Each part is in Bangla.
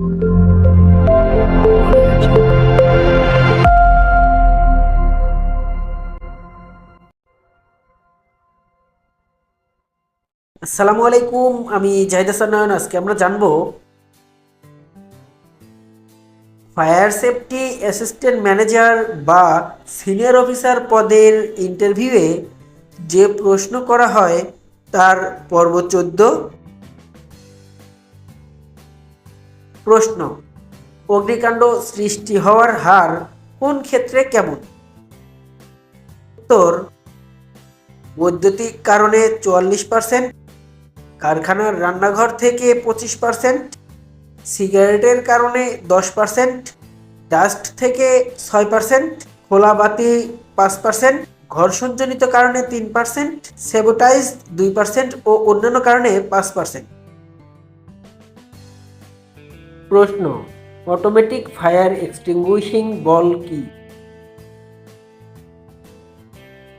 আসসালামু আলাইকুম, আমি জাহিদ হাসান নয়ন আজকে আমরা জানব ফায়ার সেফটি অ্যাসিস্ট্যান্ট ম্যানেজার বা সিনিয়র অফিসার পদের ইন্টারভিউয়ে যে প্রশ্ন করা হয় তার পর্ব চোদ্দ। প্রশ্ন, অগ্নিকাণ্ড সৃষ্টি হওয়ার হার কোন ক্ষেত্রে কেমন? উত্তর, বৈদ্যুতিক কারণে চুয়াল্লিশ পার্সেন্ট কারখানার রান্নাঘর থেকে পঁচিশ পার্সেন্ট সিগারেটের কারণে দশ পার্সেন্ট ডাস্ট থেকে ছয় পার্সেন্ট খোলা বাতি পাঁচ পার্সেন্ট ঘর্ষণজনিত কারণে তিন পার্সেন্ট সেবোটাইজ দুই পার্সেন্ট ও অন্যান্য কারণে পাঁচ পার্সেন্ট প্রশ্ন অটোমেটিক ফায়ার এক্সটিংগুইশিং বল কি?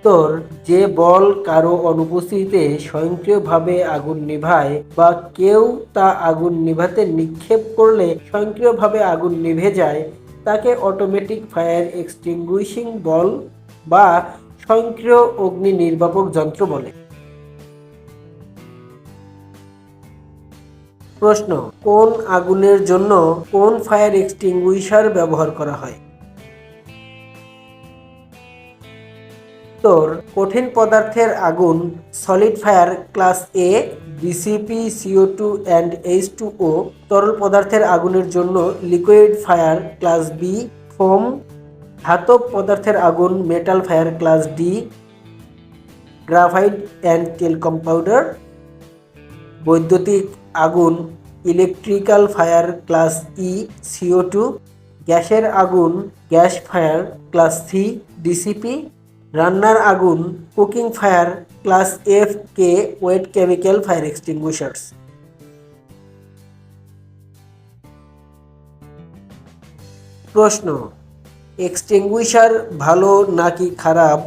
উত্তর, যে বল কারও অনুপস্থিতিতে স্বয়ংক্রিয়ভাবে আগুন নিভায় বা কেউ তা আগুন নিভাতে নিক্ষেপ করলে স্বয়ংক্রিয়ভাবে আগুন নিভে যায়, তাকে অটোমেটিক ফায়ার এক্সটিংগুইশিং বল বা স্বয়ংক্রিয় অগ্নি নির্বাপক যন্ত্র বলে। প্রশ্ন, কোন আগুনের জন্য কোন ফায়ার এক্সটিংগুইশার ব্যবহার করা হয়? উত্তর, কঠিন পদার্থের আগুন solid fire class A BCP CO two and H two O তরল পদার্থের আগুনের জন্য liquid fire class B foam ধাতব পদার্থের আগুন metal fire class D graphite and talcum powder বৈদ্যুতিক আগুন electrical fire class E CO two গ্যাসের আগুন, gas fire class C DCP রান্নার আগুন cooking fire class F K wet chemical fire extinguishers প্রশ্ন এক্সটিংগুইশার ভালো নাকি খারাপ?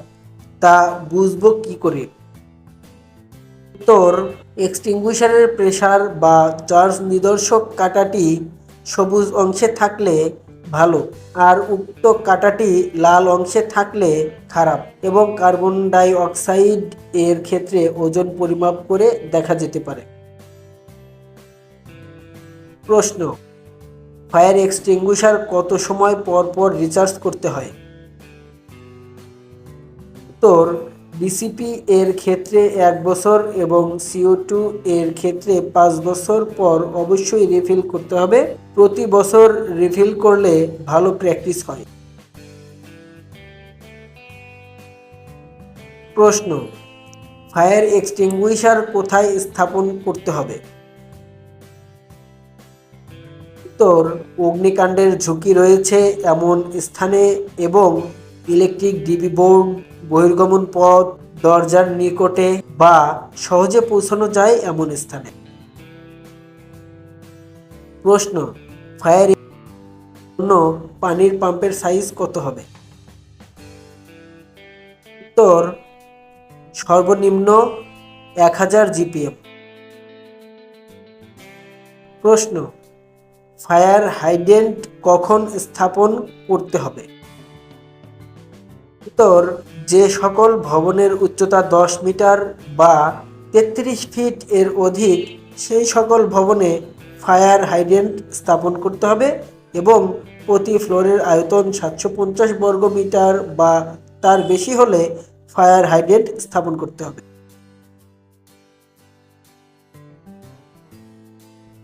তা বুঝব কি করে? উত্তর, এক্সটিংগুইশারের প্রেসার বা চার্জ নিদর্শক কাঁটাটি সবুজ অংশে থাকলে ভালো, আর উক্ত কাঁটাটি লাল অংশে থাকলে খারাপ এবং কার্বন ডাই অক্সাইড এর ক্ষেত্রে ওজন পরিমাপ করে দেখা যেতে পারে। প্রশ্ন, ফায়ার এক্সটিংগুইশার কত সময় পর পর রিচার্জ করতে হয়? উত্তর ডিসিপি এর ক্ষেত্রে এক বছর এবং সিও টু এর ক্ষেত্রে পাঁচ বছর পর অবশ্যই রিফিল করতে হবে। প্রতি বছর রিফিল করলে ভালো প্র্যাকটিস হয়। প্রশ্ন ফায়ার এক্সটিংগুইশার কোথায় স্থাপন করতে হবে? উত্তর, অগ্নিকাণ্ডের ঝুঁকি রয়েছে এমন স্থানে এবং ইলেকট্রিক ডিবি বোর্ড বহির্গমন পথ, দরজার নিকটে বা সহজে পৌঁছানো যায় এমন স্থানে। প্রশ্ন, ফায়ার জন্য পানির পাম্পের সাইজ কত হবে? উত্তর, সর্বনিম্ন এক হাজার জিপিএম। প্রশ্ন, ফায়ার হাইডেন্ট কখন স্থাপন করতে হবে? উত্তর যে সকল ভবনের উচ্চতা দশ মিটার বা তেত্রিশ ফিট এর অধিক, সেই সকল ভবনে ফায়ার হাইডেন্ট স্থাপন করতে হবে এবং প্রতি ফ্লোরের আয়তন সাতশো পঞ্চাশ বর্গ মিটার বা তার বেশি হলে ফায়ার হাইডেন্ট স্থাপন করতে হবে।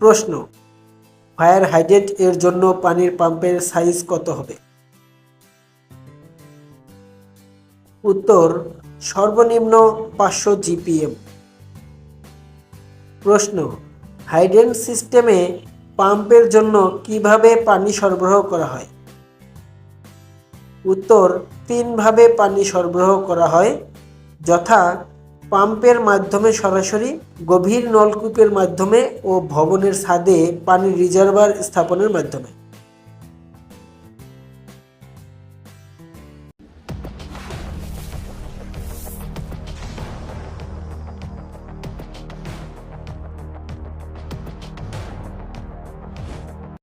প্রশ্ন, ফায়ার হাইডেন্ট এর জন্য পানির পাম্পের সাইজ কত হবে? উত্তর, সর্বনিম্ন পাঁচশো জিপিএম। প্রশ্ন হাইডেন্ট সিস্টেমে পাম্পের জন্য কীভাবে পানি সরবরাহ করা হয়? উত্তর, তিনভাবে পানি সরবরাহ করা হয়, যথা পাম্পের মাধ্যমে সরাসরি গভীর নলকূপের মাধ্যমে ও ভবনের ছাদে পানির রিজার্ভার স্থাপনের মাধ্যমে।